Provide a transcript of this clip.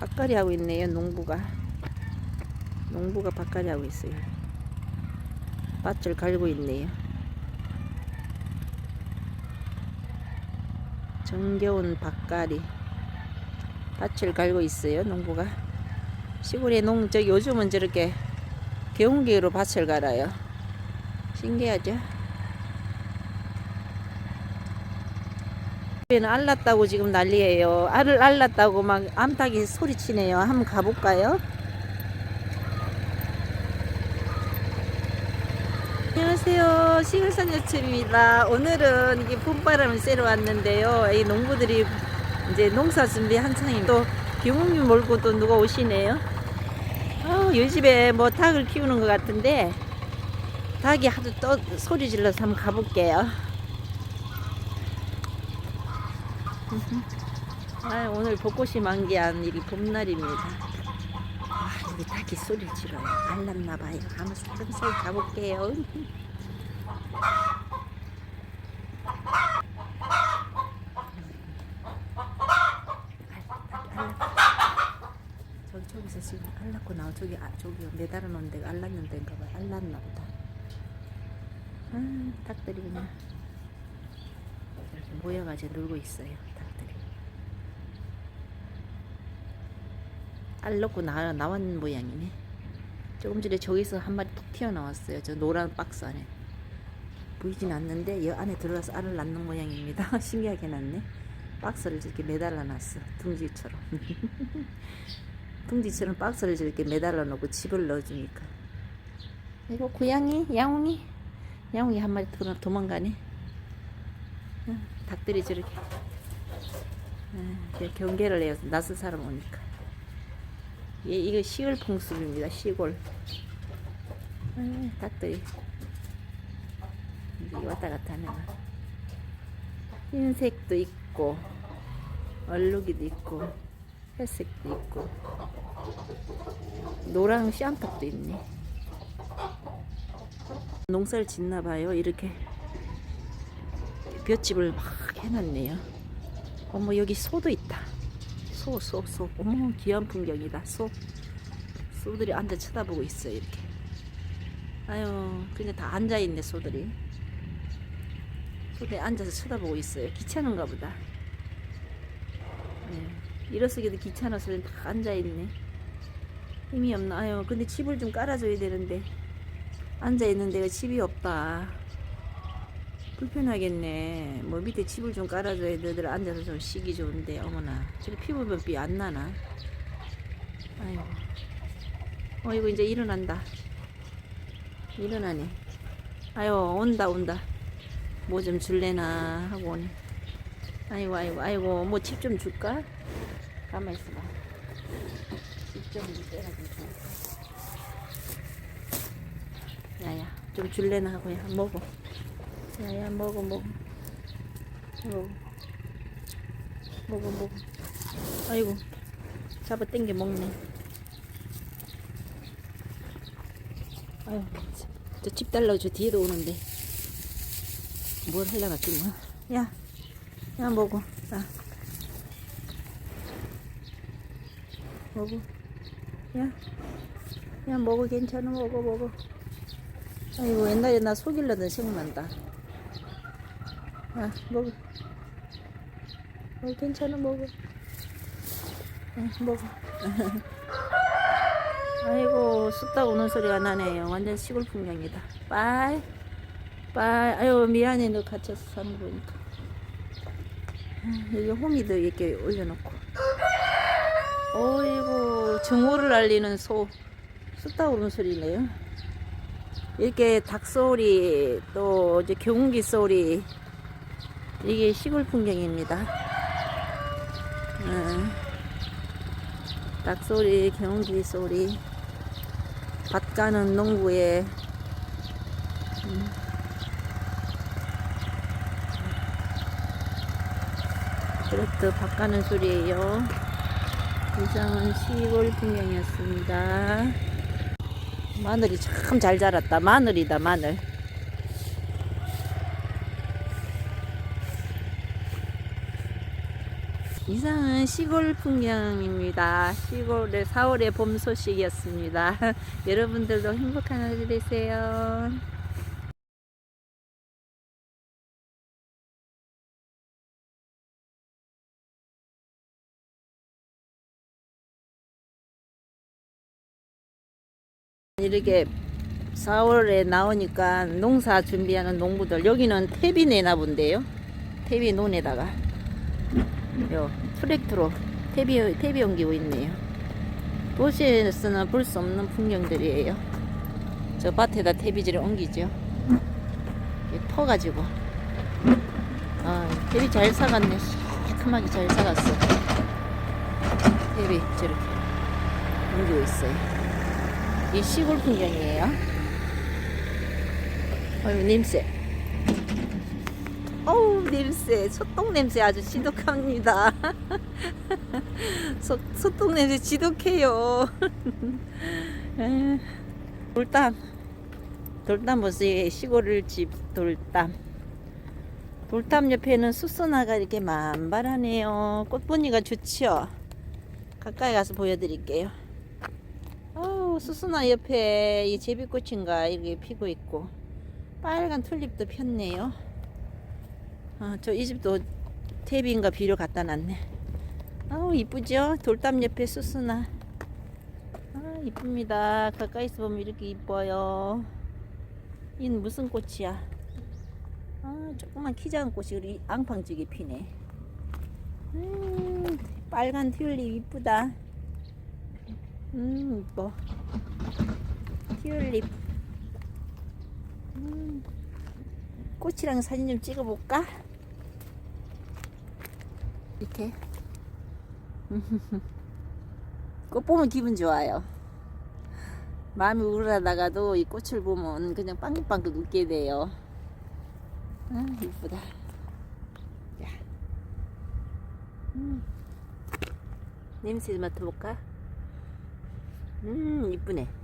밭갈이 하고 있네요, 농부가. 농부가 밭갈이 하고 있어요. 밭을 갈고 있네요. 정겨운 밭갈이. 밭을 갈고 있어요, 농부가. 시골에 농, 저 요즘은 저렇게 개운기로 밭을 갈아요. 신기하죠? 는 알랐다고 지금 난리예요. 알을 알랐다고 막 암탉이 소리치네요. 한번 가볼까요? 안녕하세요. 시골산 여첩입니다. 오늘은 이게 봄바람을 쐬러 왔는데요. 이 농부들이 이제 농사 준비 한창입니다. 또 경운기 몰고 또 누가 오시네요. 아, 요 집에 뭐 닭을 키우는 것 같은데 닭이 하도 또 소리 질러서 한번 가볼게요. 아, 오늘 벚꽃이 만개한 일이 봄날입니다. 아, 여기 닭이 소리 질러요. 알랐나 봐요. 한번 살살 가볼게요. 저기 저기서 지금 알랐고 나와 저기 아, 저기 매달아 놓은 데가 알랐는 데인가 봐. 알랐나 보다. 아, 닭들이 그냥 모여가지고 놀고 있어요. 닭들이. 알 넣고 나, 나온 모양이네. 조금 전에 저기서 한 마리 툭 튀어나왔어요. 저 노란 박스 안에. 보이진 않는데 이 안에 들어가서 알을 낳는 모양입니다. 신기하게 낳네. 박스를 저렇게 매달아 놨어. 둥지처럼. 둥지처럼 박스를 저렇게 매달아 놓고 집을 넣어주니까. 이거 고양이, 야옹이, 야옹이 한 마리 도, 도망가네. 응, 닭들이 저렇게 응, 이렇게 경계를 해요. 낯선 사람 오니까. 예, 이거 시골 풍습입니다. 시골. 응, 닭들이 왔다 갔다 하는 거. 흰색도 있고 얼룩이도 있고 회색도 있고 노랑 씨암탉도 있네. 농사를 짓나 봐요. 이렇게 볏집을 막 해놨네요. 어머 여기 소도 있다. 소, 소, 소. 어머 귀한 풍경이다. 소. 소들이 앉아 쳐다보고 있어요. 이렇게. 아유 그냥 다 앉아 있네 소들이. 소들이 앉아서 쳐다보고 있어요. 귀찮은가 보다. 네. 일어서기도 귀찮아서 다 앉아 있네. 힘이 없나? 아유 근데 집을 좀 깔아줘야 되는데 앉아 있는 데가 집이 없다. 불편하겠네. 뭐 밑에 집을 좀 깔아줘야 너들 앉아서 좀 쉬기 좋은데 어머나 저기 피부변비 안 나나? 아이고. 어 이거 이제 일어난다. 일어나네. 아유 온다 온다. 뭐 좀 줄래나 하고 오네. 아이고 아이고 아이고 뭐집좀 줄까? 가만 있어봐. 때라 좀 줄까? 야야 좀 줄래나 하고 야 먹어. 야야 먹어 먹어. 먹어. 먹어 먹어. 아이고 잡아 당겨 먹네. 아유 저집 달라고 저 뒤에도 오는데. 뭘 하려나 지금 야, 야 먹어. 자. 먹어. 야, 야 먹어. 괜찮아. 먹어 먹어. 아이고 옛날에 나 속일려던 생각난다 야, 먹어. 어, 괜찮아, 먹어. 응, 먹어. 아이고, 쑥딱 우는 소리가 나네요. 완전 시골 풍경이다. 빠이. 빠이. 아유, 미안해. 너 갇혀서 사는 거니까. 아, 여기 호미도 이렇게 올려놓고. 어이구, 정오를 알리는 소. 쑥딱 우는 소리네요. 이렇게 닭 소리, 또 이제 경운기 소리, 이게 시골 풍경입니다. 음, 닭 소리, 경운기 소리, 밭 가는 농부의 음, 트랙터 밭 가는 소리예요. 이상은 시골 풍경이었습니다. 마늘이 참 잘 자랐다. 마늘이다, 마늘. 이상은 시골 풍경입니다. 시골의 4월의 봄 소식이었습니다. 여러분들도 행복한 하루 되세요. 이렇게 4월에 나오니까 농사 준비하는 농부들 여기는 퇴비 내나 본데요. 퇴비 논에다가 요 트랙터로 퇴비 퇴비 옮기고 있네요. 도시에서는 볼 수 없는 풍경들이에요. 저 밭에다 퇴비지를 옮기죠. 퍼가지고 아 퇴비 잘 사갔네. 시큼하게 잘 사갔어. 퇴비 저렇게 옮기고 있어요. 이 시골 풍경이에요. 어유 냄새. 어우 냄새. 소똥 냄새 아주 지독합니다. 소, 소똥 냄새 지독해요. 에, 돌담. 돌담 보세요 시골을 집 돌담. 돌담 옆에는 수선화가 이렇게 만발하네요. 꽃보니가 좋지요? 가까이 가서 보여드릴게요. 어우 수선화 옆에 이 제비꽃인가 이렇게 피고 있고. 빨간 튤립도 폈네요 아, 저 이 집도 태비인가 비료 갖다 놨네. 아우 이쁘죠? 돌담 옆에 수수나. 아 이쁩니다. 가까이서 보면 이렇게 이뻐요. 이는 무슨 꽃이야? 아 조그만 키 작은 꽃이 우리 앙팡지게 피네. 음 빨간 튤립 이쁘다. 음 이뻐. 튤립. 음. 꽃이랑 사진 좀 찍어볼까? 이렇게 꽃 보면 기분 좋아요 마음이 우울하다가도 이 꽃을 보면 그냥 빵긋빵긋 웃게 돼요 아 이쁘다 야. 음. 냄새 좀 맡아볼까? 음 이쁘네